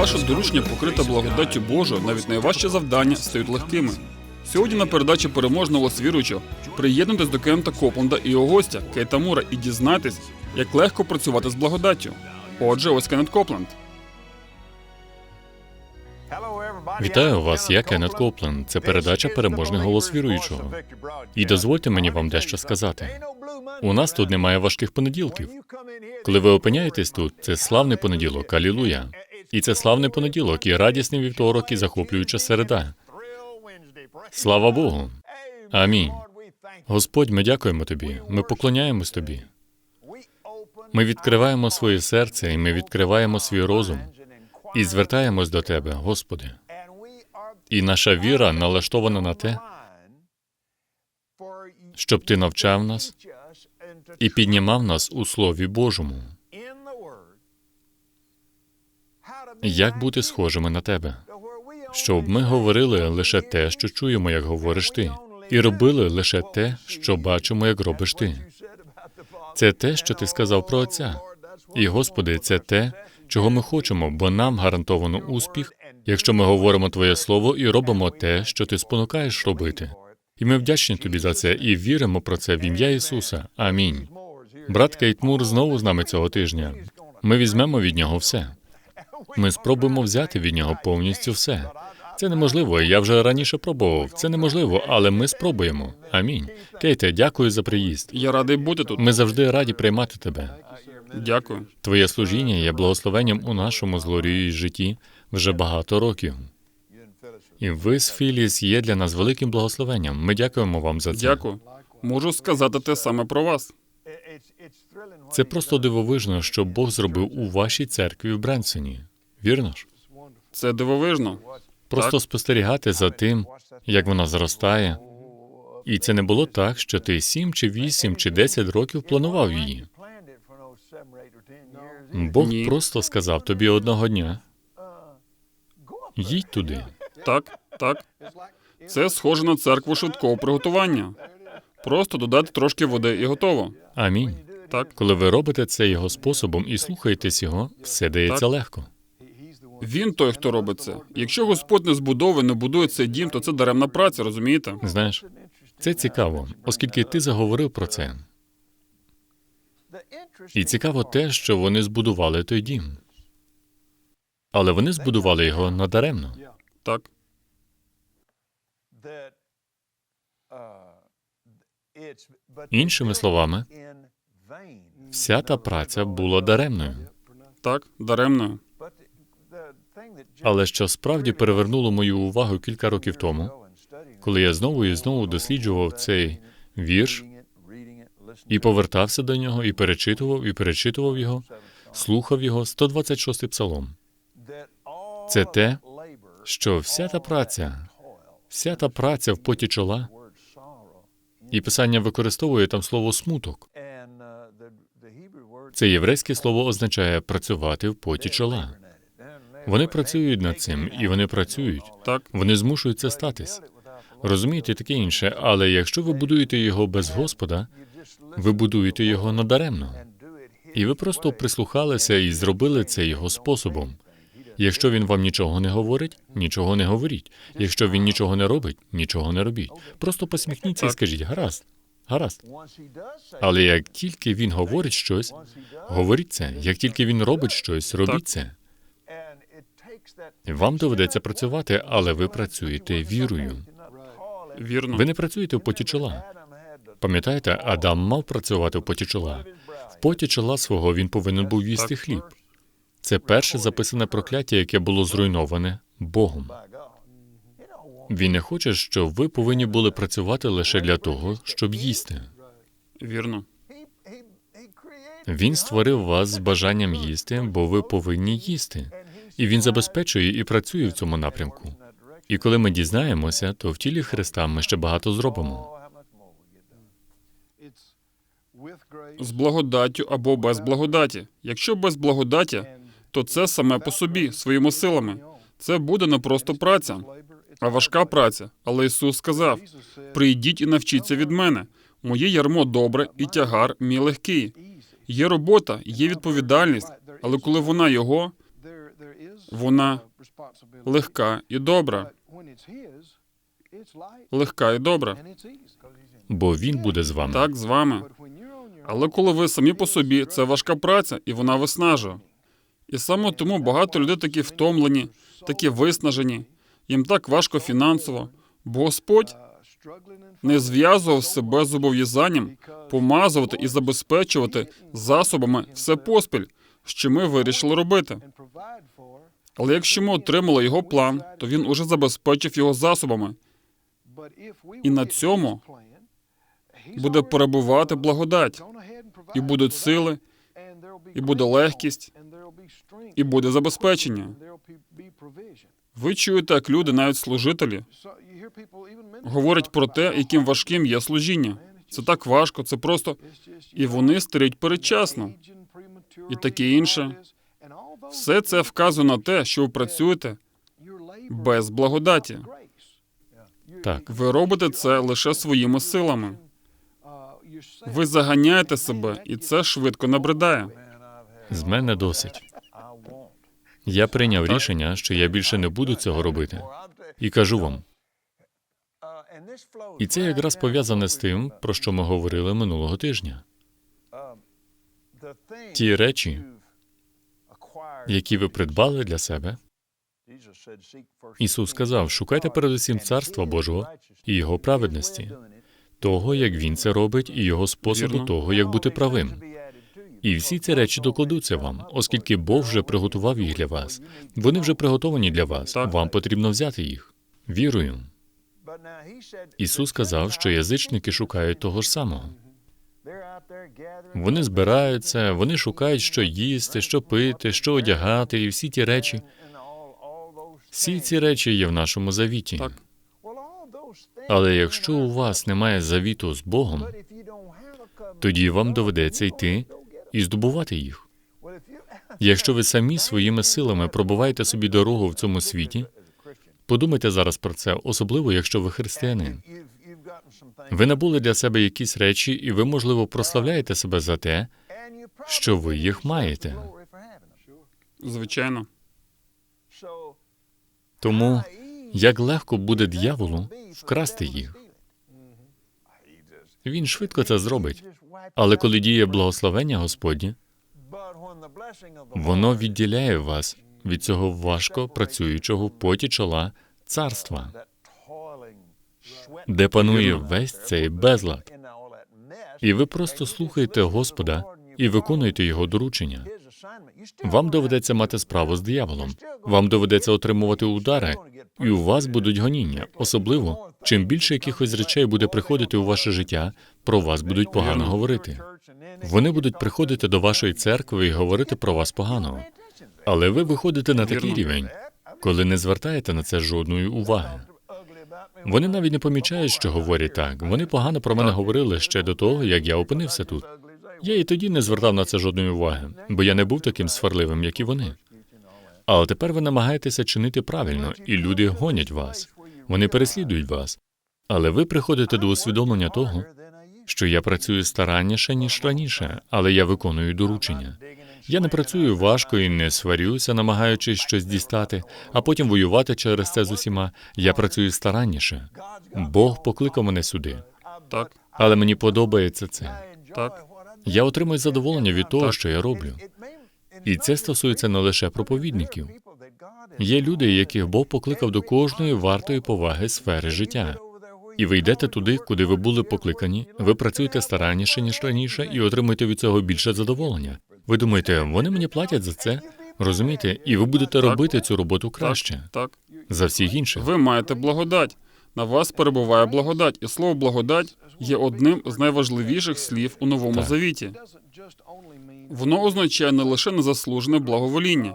Ваше доручення покрите благодаттю Божою, навіть найважчі завдання стають легкими. Сьогодні на передачі переможного віруючого приєднуйтесь до Кента Копленда і його гостя Кейта Мура і дізнайтесь, як легко працювати з благодаттю. Отже, ось Кеннет Копленд. Вітаю вас, я Кеннет Копленд. Це передача Переможний голос віруючого. І дозвольте мені вам дещо сказати. У нас тут немає важких понеділків. Коли ви опиняєтесь тут, це славний понеділок, алілуя. І це славний понеділок, і радісний вівторок, і захоплююча середа. Слава Богу. Амінь. Господь, ми дякуємо тобі. Ми поклоняємось тобі. Ми відкриваємо своє серце і ми відкриваємо свій розум і звертаємось до тебе, Господи. І наша віра налаштована на те, щоб ти навчав нас і піднімав нас у Слові Божому. Як бути схожими на тебе? Щоб ми говорили лише те, що чуємо, як говориш ти, і робили лише те, що бачимо, як робиш ти. Це те, що ти сказав про Отця. І, Господи, це те, чого ми хочемо, бо нам гарантовано успіх, якщо ми говоримо Твоє Слово і робимо те, що ти спонукаєш робити. І ми вдячні тобі за це і віримо про це в ім'я Ісуса. Амінь. Брат Кейт Мур знову з нами цього тижня. Ми візьмемо від нього все. Ми спробуємо взяти від нього повністю все. Це неможливо. Я вже раніше пробував. Це неможливо, але ми спробуємо. Амінь. Кейте, дякую за приїзд. Я радий бути тут. Ми завжди раді приймати тебе. Дякую. Твоє служіння є благословенням у нашому з Глорією житті вже багато років. І ви з Філіс є для нас великим благословенням. Ми дякуємо вам за це. Дякую. Можу сказати те саме про вас. Це просто дивовижно, що Бог зробив у вашій церкві в Бренсоні. Вірно ж? Це дивовижно. Просто Так. спостерігати за тим, як вона зростає. І це не було так, що ти сім чи вісім чи десять років планував її. Бог Ні. просто сказав тобі одного дня: їдь туди. Так, так. Це схоже на церкву швидкого приготування. Просто додати трошки води і готово. Амінь. Так, Коли ви робите це його способом і слухаєтесь його, все дається Так. легко. Він той, хто робить це. Якщо Господь не збудовує, не будує цей дім, то це даремна праця, розумієте? Знаєш, це цікаво, оскільки ти заговорив про це. І цікаво те, що вони збудували той дім. Але вони збудували його надаремно. Так, Іншими словами, вся та праця була даремною. так, даремною. Але що справді перевернуло мою увагу кілька років тому, коли я знову і знову досліджував цей вірш і повертався до нього, і перечитував, і перечитував його, слухав його 126-й псалом. Це те, Що вся та праця, вся та праця в поті чола, і писання використовує там слово смуток. Це єврейське слово означає працювати в поті чола. Вони працюють над цим, і вони працюють. Так, Вони змушують це статись. Розумієте, таке інше, але якщо ви будуєте його без Господа, ви будуєте його надаремно. І ви просто прислухалися і зробили це його способом. Якщо він вам нічого не говорить, нічого не говоріть. Якщо він нічого не робить, нічого не робіть. Просто посміхніться і скажіть гаразд, гаразд. Але як тільки він говорить щось, говоріть це. Як тільки він робить щось, робіть це. Вам доведеться працювати, але ви працюєте вірою. вірно. Ви не працюєте в поті чола. Пам'ятаєте, Адам мав працювати в поті чола. В поті чола свого він повинен був їсти хліб. Це перше записане прокляття, яке було зруйноване Богом. Він не хоче, щоб ви повинні були працювати лише для того, щоб їсти. Вірно. Він створив вас з бажанням їсти, бо ви повинні їсти. І він забезпечує і працює в цьому напрямку. І коли ми дізнаємося, то в тілі Христа ми ще багато зробимо. З благодаттю або без благодаті. Якщо без благодаті, то це саме по собі, своїми силами. Це буде не просто праця, а важка праця. Але Ісус сказав: прийдіть і навчіться від мене. Моє ярмо добре і тягар мій легкий. Є робота, є відповідальність, але коли вона його, Вона легка і добра. Легка і добра. бо він буде з вами. Так, з вами. Але коли ви самі по собі, це важка праця, і вона виснажує. І саме тому багато людей такі втомлені, такі виснажені. Їм так важко фінансово, бо Господь не зв'язував себе з зобов'язанням помазувати і забезпечувати засобами все поспіль, що ми вирішили робити. Але якщо ми отримали його план, то він уже забезпечив його засобами. І на цьому Буде перебувати благодать, і будуть сили, і буде легкість, і буде забезпечення. Ви чуєте, як люди, навіть служителі, говорять про те, яким важким є служіння. Це так важко, це просто і вони старіють передчасно, і таке інше. Все це вказує на те, що ви працюєте без благодаті. Так. Ви робите це лише своїми силами. Ви заганяєте себе, і це швидко набридає. З мене досить. Я прийняв рішення, що я більше не буду цього робити. І кажу вам, і це якраз пов'язане з тим, про що ми говорили минулого тижня. Ті речі, які ви придбали для себе, Ісус сказав: шукайте передусім царства Божого і Його праведності, того, як Він це робить, і Його способу того, як бути правим. І всі ці речі докладуться вам, оскільки Бог вже приготував їх для вас. Вони вже приготовані для вас. Вам потрібно взяти їх. Вірую. Ісус сказав, що язичники шукають того ж самого. Вони збираються, вони шукають, що їсти, що пити, що одягати, і всі ті речі. Всі ці речі є в нашому завіті. Так. Але якщо у вас немає завіту з Богом, тоді вам доведеться йти і здобувати їх. Якщо ви самі своїми силами пробуваєте собі дорогу в цьому світі, подумайте зараз про це, особливо якщо ви християнин. Ви набули для себе якісь речі, і ви, можливо, прославляєте себе за те, що ви їх маєте. Звичайно, Тому як легко буде дьяволу вкрасти їх. Він швидко це зробить. Але коли діє благословення Господнє, воно відділяє вас від цього важко працюючого в поті чола царства, де панує весь цей безлад. І ви просто слухаєте Господа і виконуєте його доручення. Вам доведеться мати справу з дияволом. Вам доведеться отримувати удари, і у вас будуть гоніння. Особливо, чим більше якихось речей буде приходити у ваше життя, про вас будуть погано говорити. Вони будуть приходити до вашої церкви і говорити про вас погано. Але ви виходите на такий рівень, коли не звертаєте на це жодної уваги. Вони навіть не помічають, що говорять так. Вони погано про мене говорили ще до того, як я опинився тут. Я і тоді не звертав на це жодної уваги, бо я не був таким сварливим, як і вони. Але тепер ви намагаєтеся чинити правильно, і люди гонять вас. Вони переслідують вас. Але ви приходите до усвідомлення того, що я працюю старанніше, ніж раніше, але я виконую доручення. Я не працюю важко і не сварюся, намагаючись щось дістати, а потім воювати через це з усіма. Я працюю старанніше. Бог покликав мене сюди, так, але мені подобається це. так. Я отримую задоволення від того, що я роблю. І це стосується не лише проповідників. Є люди, яких Бог покликав до кожної вартої поваги сфери життя. І ви йдете туди, куди ви були покликані. Ви працюєте старанніше ніж раніше, і отримуєте від цього більше задоволення. Ви думаєте, вони мені платять за це? Розумієте, і ви будете робити цю роботу краще Так, за всіх інших. ви маєте благодать. На вас перебуває благодать, і слово благодать є одним з найважливіших слів у новому Так. завіті. Воно означає не лише незаслужене благовоління.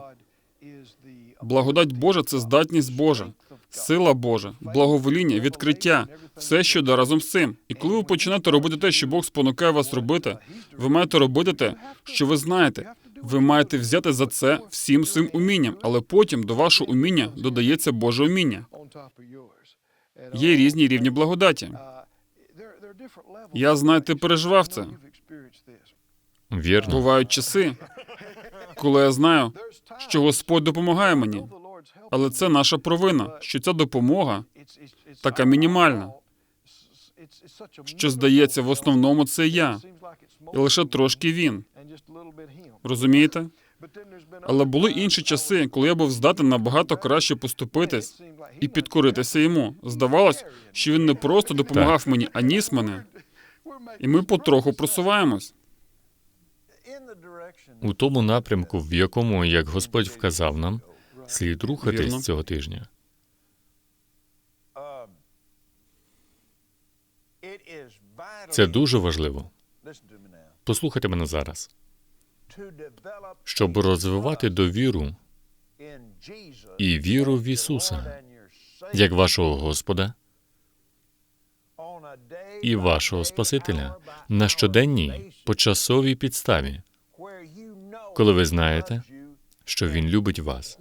Благодать Божа це здатність Божа, сила Божа, благовоління, відкриття, все, що йде разом з цим. І коли ви починаєте робити те, що Бог спонукає вас робити, ви маєте робити те, що ви знаєте. Ви маєте взяти за це всім своїм умінням, але потім до вашого уміння додається Боже уміння. Є різні рівні благодаті. Я, знаєте, переживав це. Вірно. Бувають часи, коли я знаю, що Господь допомагає мені. Але це наша провина, що ця допомога така мінімальна, що здається, в основному це я, і лише трошки він. Розумієте? Але були інші часи, коли я був здатен набагато краще поступитись і підкоритися йому. Здавалось, що він не просто допомагав мені, а ніс мене. І ми потроху просуваємось. У тому напрямку, в якому, як Господь вказав нам, слід Вірно. рухатись цього тижня. Це дуже важливо. Послухайте мене зараз. Щоб розвивати довіру і віру в Ісуса, як вашого Господа і вашого Спасителя на щоденній почасовій підставі, коли ви знаєте, що Він любить вас.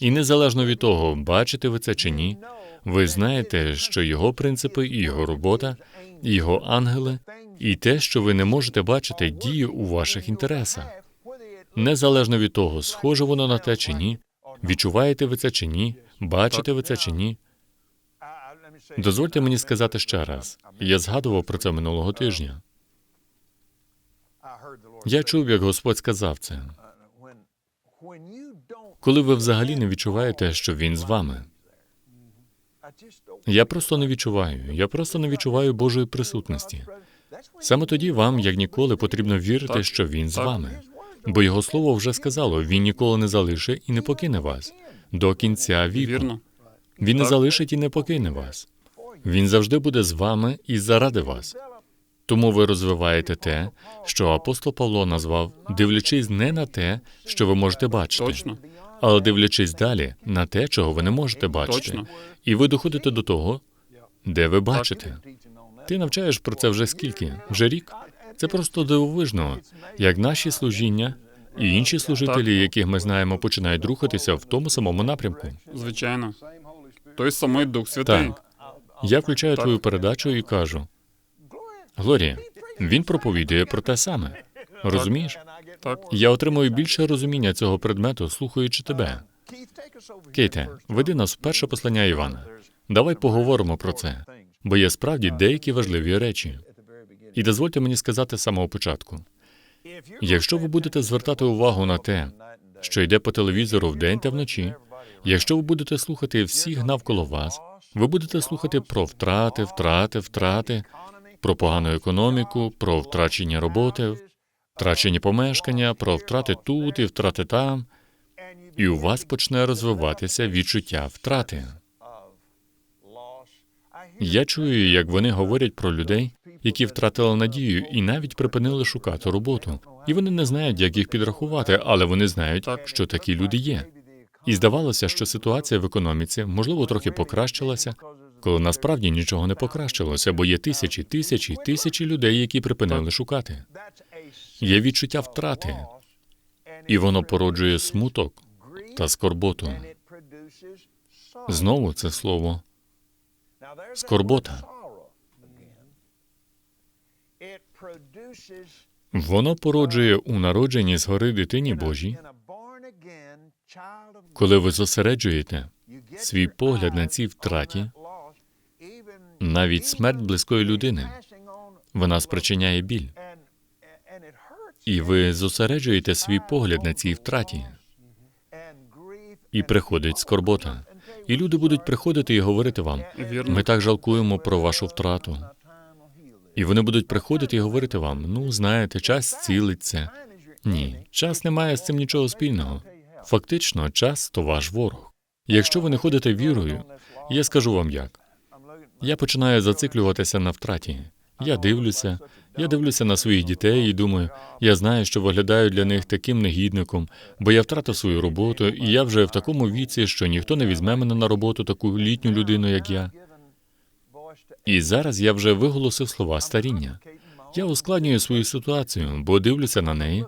І незалежно від того, бачите ви це чи ні, ви знаєте, що його принципи і його робота, і його ангели, і те, що ви не можете бачити, діє у ваших інтересах. Незалежно від того, схоже воно на те чи ні, відчуваєте ви це чи ні, бачите ви це чи ні. Дозвольте мені сказати ще раз. Я згадував про це минулого тижня. Я чув, як Господь сказав це. Коли ви взагалі не відчуваєте, що він з вами. Я просто не відчуваю. Я просто не відчуваю Божої присутності. Саме тоді вам, як ніколи, потрібно вірити, Так. що він з Так. вами. Бо його слово вже сказало: він ніколи не залишить і не покине вас до кінця віку. Вірно? Він не залишить і не покине вас. Він завжди буде з вами і заради вас. Тому ви розвиваєте те, що апостол Павло назвав, дивлячись не на те, що ви можете бачити, Точно. Але дивлячись далі на те, чого ви не можете бачити. Точно. І ви доходите до того, де ви бачите. Ти навчаєш про це вже скільки? Вже рік? Це просто дивовижно, як наші служіння і інші служителі, яких ми знаємо, починають рухатися в тому самому напрямку. Звичайно. Той самий Дух Святий. Так. Я включаю Так. твою передачу і кажу: Глорія, він проповідує про те саме. Розумієш? Так. Я отримую більше розуміння цього предмету, слухаючи тебе. Кейте, веди нас в перше послання Івана. Давай поговоримо про це, бо є справді деякі важливі речі. І дозвольте мені сказати з самого початку: якщо ви будете звертати увагу на те, що йде по телевізору вдень та вночі, якщо ви будете слухати всіх навколо вас, ви будете слухати про втрати, втрати, втрати, про погану економіку, про втрачення роботи, втрачені помешкання, про втрати тут і втрати там, і у вас почне розвиватися відчуття втрати. Я чую, як вони говорять про людей, які втратили надію і навіть припинили шукати роботу. І вони не знають, як їх підрахувати, але вони знають, що такі люди є. І здавалося, що ситуація в економіці можливо трохи покращилася, коли насправді нічого не покращилося, бо є тисячі, тисячі, тисячі людей, які припинили шукати. Є відчуття втрати, і воно породжує смуток та скорботу. Знову це слово скорбота. воно породжує у народженні згори дитині Божій, коли ви зосереджуєте свій погляд на цій втраті, навіть смерть близької людини, вона спричиняє біль, і ви зосереджуєте свій погляд на цій втраті, і приходить скорбота. І люди будуть приходити і говорити вам: Вірно. ми так жалкуємо про вашу втрату. І вони будуть приходити і говорити вам: ну, знаєте, час зцілиться. Ні, час не має з цим нічого спільного. Фактично, час то ваш ворог. Якщо ви не ходите вірою, я скажу вам як. Я починаю зациклюватися на втраті. Я дивлюся, я дивлюся на своїх дітей і думаю, я знаю, що виглядаю для них таким негідником, бо я втратив свою роботу, і я вже в такому віці, що ніхто не візьме мене на роботу таку літню людину, як я. І зараз я вже виголосив слова старіння. Я ускладнюю свою ситуацію, бо дивлюся на неї,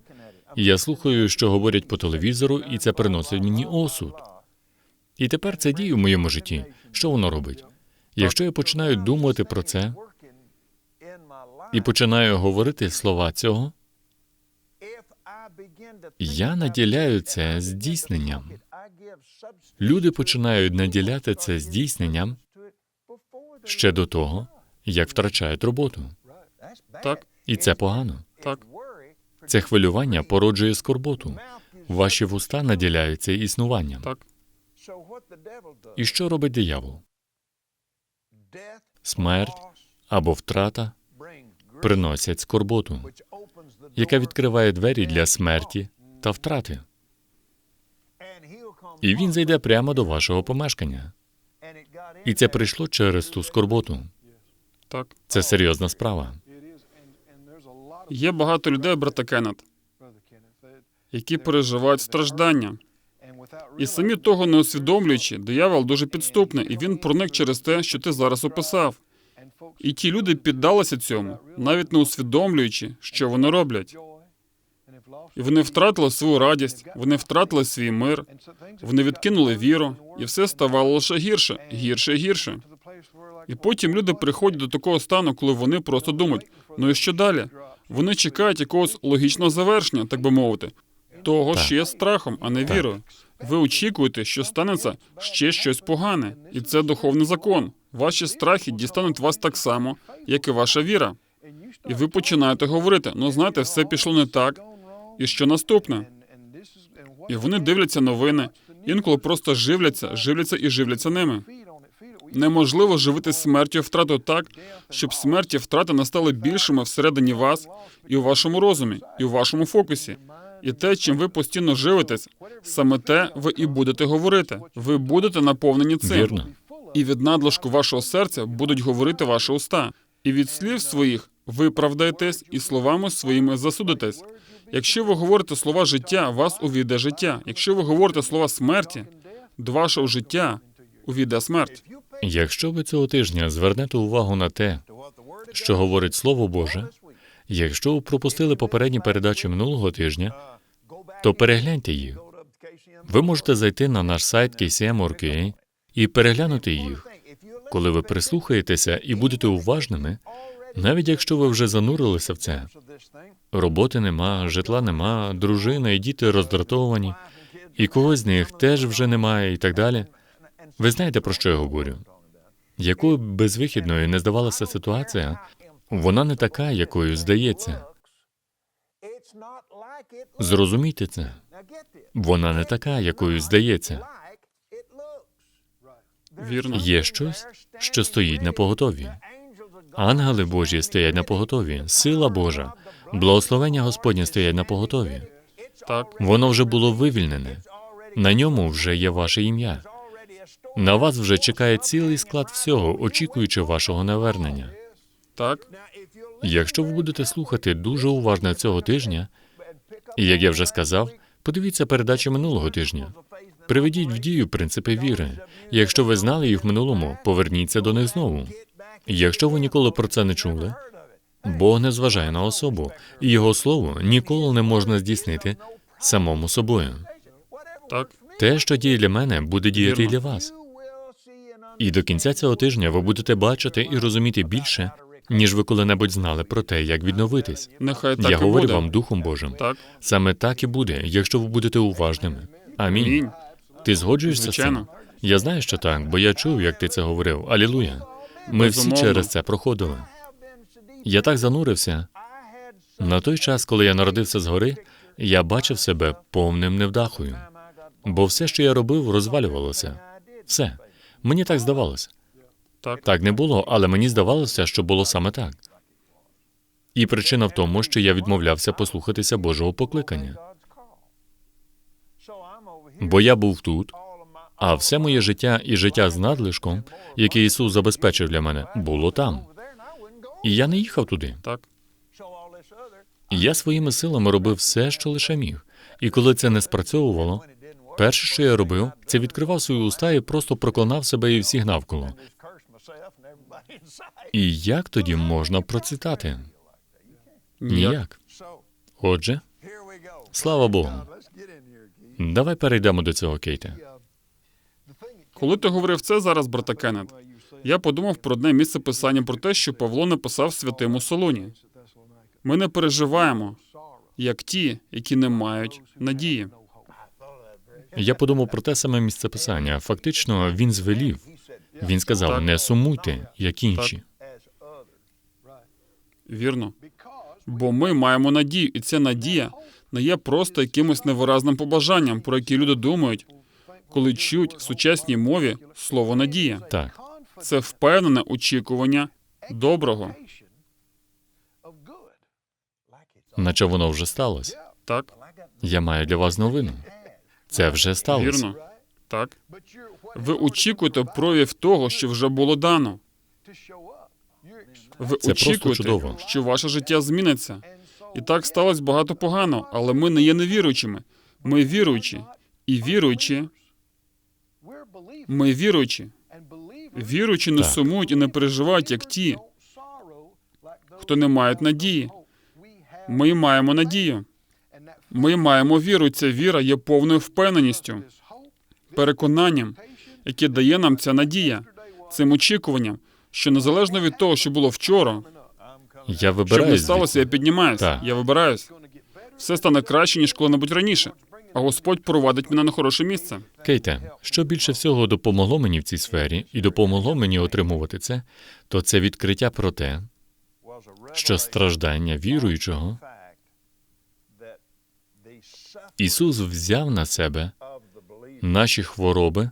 і я слухаю, що говорять по телевізору, і це приносить мені осуд. І тепер це діє в моєму житті. Що воно робить? Якщо я починаю думати про це і починаю говорити слова цього, Я наділяю це здійсненням. Люди починають наділяти це здійсненням ще до того, як втрачають роботу. Так, І це погано. так. Це хвилювання породжує скорботу. Ваші вуста наділяються існуванням. Так. І що робить диявол? Смерть або втрата приносять скорботу, яка відкриває двері для смерті та втрати. І він зайде прямо до вашого помешкання. І це прийшло через ту скорботу. Так. Це серйозна справа. Є багато людей, брата Кеннет, які переживають страждання. І самі того не усвідомлюючи, диявол дуже підступний, і він проник через те, що ти зараз описав. І ті люди піддалися цьому, навіть не усвідомлюючи, що вони роблять. І вони втратили свою радість, вони втратили свій мир, вони відкинули віру, і все ставало лише гірше, гірше і гірше. І потім люди приходять до такого стану, коли вони просто думають: ну і що далі? Вони чекають якогось логічного завершення, так би мовити, того, що є страхом, а не вірою. Ви очікуєте, що станеться ще щось погане, і це духовний закон. Ваші страхи дістануть вас так само, як і ваша віра. І ви починаєте говорити: ну знаєте, все пішло не так, і що наступне? І вони дивляться новини, інколи просто живляться, живляться і живляться ними. Неможливо живити смертю і втратою так, щоб смерть і втрати настали більшими всередині вас і у вашому розумі, і у вашому фокусі. І те, чим ви постійно живетесь, саме те ви і будете говорити. Ви будете наповнені цим. Вірно. І від надлишку вашого серця будуть говорити ваші уста. І від слів своїх ви правдаєтесь, і словами своїми засудитесь. Якщо ви говорите слова життя, вас увійде життя. Якщо ви говорите слова смерті, до вашого життя увійде смерть. Якщо ви цього тижня звернете увагу на те, що говорить Слово Боже, якщо ви пропустили попередні передачі минулого тижня, то перегляньте їх. Ви можете зайти на наш сайт KCM.org і переглянути їх. Коли ви прислухаєтеся і будете уважними, навіть якщо ви вже занурилися в це, роботи нема, житла нема, дружина і діти роздратовані, і когось з них теж вже немає, і так далі. Ви знаєте, про що я говорю? Якою безвихідною не здавалася ситуація, вона не така, якою здається. Зрозумійте це. Вона не така, якою здається. Вірно. Є щось, що стоїть на поготові. Ангели Божі стоять на поготові, сила Божа, благословення Господнє стоять на поготові. Так, Воно вже було вивільнене. На ньому вже є ваше ім'я. На вас вже чекає цілий склад всього, очікуючи вашого навернення. так, Якщо ви будете слухати дуже уважно цього тижня, і як я вже сказав, подивіться передачі минулого тижня. Приведіть в дію принципи віри. Якщо ви знали їх в минулому, поверніться до них знову. Якщо ви ніколи про це не чули, Бог не зважає на особу, і його слово ніколи не можна здійснити самому собою. так, Те, що діє для мене, буде діяти і для вас. І до кінця цього тижня ви будете бачити і розуміти більше, ніж ви коли-небудь знали про те, як відновитись. нехай так Я і говорю буде. вам Духом Божим. Так, Саме так і буде, якщо ви будете уважними. Амінь. Амінь. Ти згоджуєшся з цим? Звичайно. Я знаю, що так, бо я чув, як ти це говорив. Алілуя. Ми всі Безумовно. через це проходили. Я так занурився. На той час, коли я народився згори, я бачив себе повним невдахою. Бо все, що я робив, розвалювалося. Все. Мені так здавалося. так, Так не було, але мені здавалося, що було саме так. І причина в тому, що я відмовлявся послухатися Божого покликання. Бо я був тут, а все моє життя і життя з надлишком, яке Ісус забезпечив для мене, було там. І я не їхав туди. так, І я своїми силами робив все, що лише міг. І коли це не спрацьовувало, перше, що я робив, це відкривав свої уста і просто проклинав себе і всіх навколо. І як тоді можна процвітати? Ніяк. Отже, слава Богу. Давай перейдемо до цього, Кейте. Коли ти говорив це зараз, брата Кеннет, я подумав про одне місце писання про те, що Павло написав святим у Солоні. Ми не переживаємо, як ті, які не мають надії. Я подумав про те саме місце писання. Фактично, він звелів. Він сказав: Так. не сумуйте, як інші. Вірно. Бо ми маємо надію, і ця надія не є просто якимось невиразним побажанням, про яке люди думають, коли чують в сучасній мові слово надія. Так, Це впевнене очікування доброго. наче воно вже сталося. Так, Я маю для вас новину. Це вже сталося. вірно. Так. Ви очікуєте прояв того, що вже було дано. Ви Це очікуєте, чудово. що ваше життя зміниться. І так сталося багато погано, але ми не є невіруючими. Ми віруючі. І віруючі, ми віруючі. Віруючі не сумують і не переживають, як ті, хто не мають надії. Ми маємо надію. Ми маємо віру. Ця віра є повною впевненістю, переконанням, яке дає нам ця надія, цим очікуванням, що незалежно від того, що було вчора, Я що б не сталося, я звідти. піднімаюсь, Так. я вибираюсь. Все стане краще, ніж коли-небудь раніше. А Господь провадить мене на хороше місце. Кейте, що більше всього допомогло мені в цій сфері і допомогло мені отримувати це, то це відкриття про те, що страждання віруючого Ісус взяв на себе наші хвороби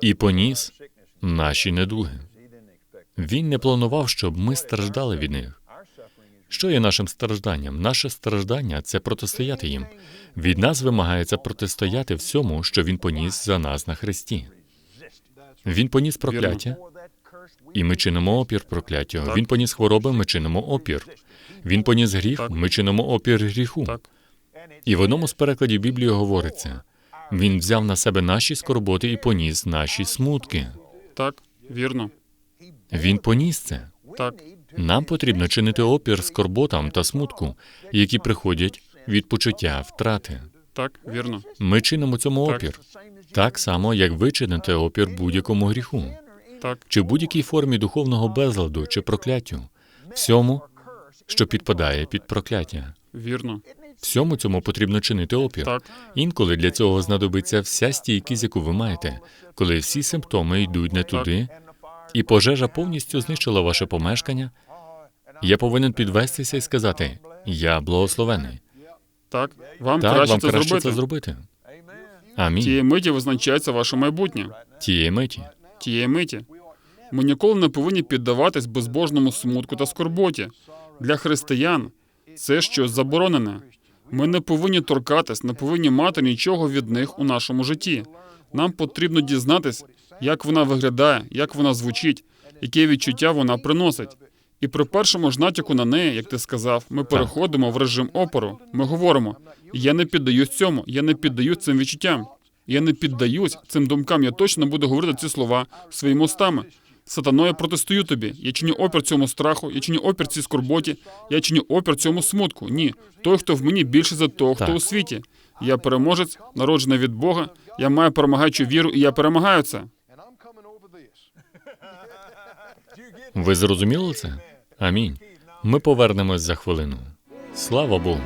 і поніс наші недуги. Він не планував, щоб ми страждали від них. Що є нашим стражданням? Наше страждання це протистояти їм. Від нас вимагається протистояти всьому, що він поніс за нас на Христі. Він поніс прокляття, і ми чинимо опір прокляттю. Він поніс хвороби, ми чинимо опір. Він поніс гріх, ми чинимо опір гріху. І в одному з перекладів Біблії говориться: він взяв на себе наші скорботи і поніс наші смутки. так, вірно. Він поніс це. Так, Нам потрібно чинити опір скорботам та смутку, які приходять від почуття втрати. так, вірно. Ми чинимо цьому Так. опір так само, як ви чините опір будь-якому гріху, Так, чи будь-якій формі духовного безладу чи прокляттю, всьому, що підпадає під прокляття. вірно. Всьому цьому потрібно чинити опір. Так, Інколи для цього знадобиться вся стійкість, яку ви маєте, коли всі симптоми йдуть не туди, і пожежа повністю знищила ваше помешкання. Я повинен підвестися і сказати: Я благословений. так. Вам Так, краще вам це краще зробити. це зробити. Амінь. Тієї миті визначається ваше майбутнє. Тієї миті. Тієї миті. Ми ніколи не повинні піддаватись безбожному смутку та скорботі. Для християн це щось заборонене. Ми не повинні торкатись, не повинні мати нічого від них у нашому житті. Нам потрібно дізнатись, як вона виглядає, як вона звучить, яке відчуття вона приносить. І при першому ж натяку на неї, як ти сказав, ми переходимо в режим опору. Ми говоримо: я не піддаюсь цьому, я не піддаюсь цим відчуттям. Я не піддаюсь цим думкам. Я точно буду говорити ці слова своїми устами. Сатано, я протестую тобі. Я чиню опір цьому страху, я чиню опір цій скорботі, я чиню опір цьому смутку. Ні, той, хто в мені більше за того, хто Так. у світі. Я переможець, народжений від Бога. Я маю перемагаючу віру, і я перемагаю це. Ви зрозуміли це? Амінь. Ми повернемось за хвилину. Слава Богу.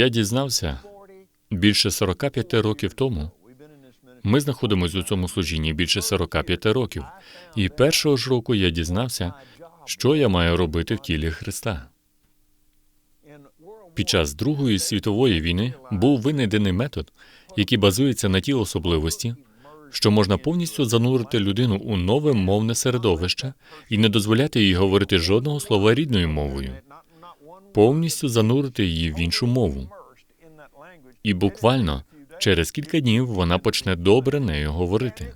Я дізнався більше 45 років тому. Ми знаходимося у цьому служінні більше 45 років, і першого ж року я дізнався, що я маю робити в тілі Христа. Під час Другої світової війни був винайдений метод, який базується на тій особливості, що можна повністю занурити людину у нове мовне середовище і не дозволяти їй говорити жодного слова рідною мовою, повністю занурити її в іншу мову. І буквально через кілька днів вона почне добре нею говорити.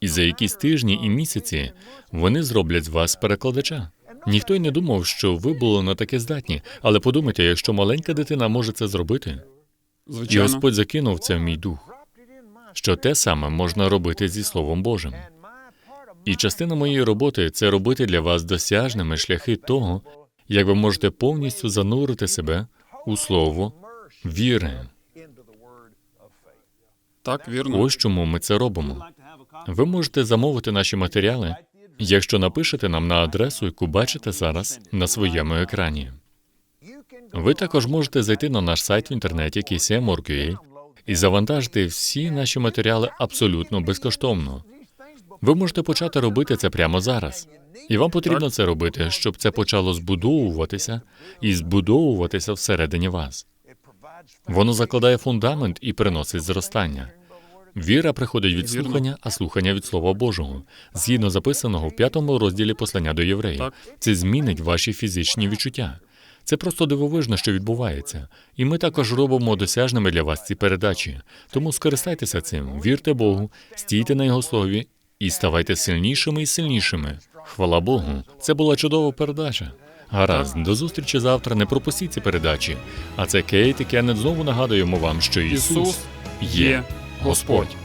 І за якісь тижні і місяці вони зроблять з вас перекладача. Ніхто й не думав, що ви були на таке здатні, але подумайте, якщо маленька дитина може це зробити, і Господь закинув це в мій дух, що те саме можна робити зі Словом Божим. І частина моєї роботи це робити для вас досяжними шляхи того, як ви можете повністю занурити себе у слово віри. Так, вірно. Ось чому ми це робимо. Ви можете замовити наші матеріали, якщо напишете нам на адресу, яку бачите зараз на своєму екрані. Ви також можете зайти на наш сайт в інтернеті KCM.org.ua і завантажити всі наші матеріали абсолютно безкоштовно. Ви можете почати робити це прямо зараз. І вам потрібно це робити, щоб це почало збудовуватися і збудовуватися всередині вас. Воно закладає фундамент і приносить зростання. Віра приходить від слухання, а слухання від Слова Божого, згідно записаного в п'ятому розділі послання до євреїв. Це змінить ваші фізичні відчуття. Це просто дивовижно, що відбувається. І ми також робимо досяжними для вас ці передачі. Тому скористайтеся цим, вірте Богу, стійте на його слові і ставайте сильнішими і сильнішими. Хвала Богу, це була чудова передача. Гаразд, до зустрічі завтра. Не пропустіть ці передачі. А це Кейт і Кеннет знову нагадуємо вам, що Ісус є Господь.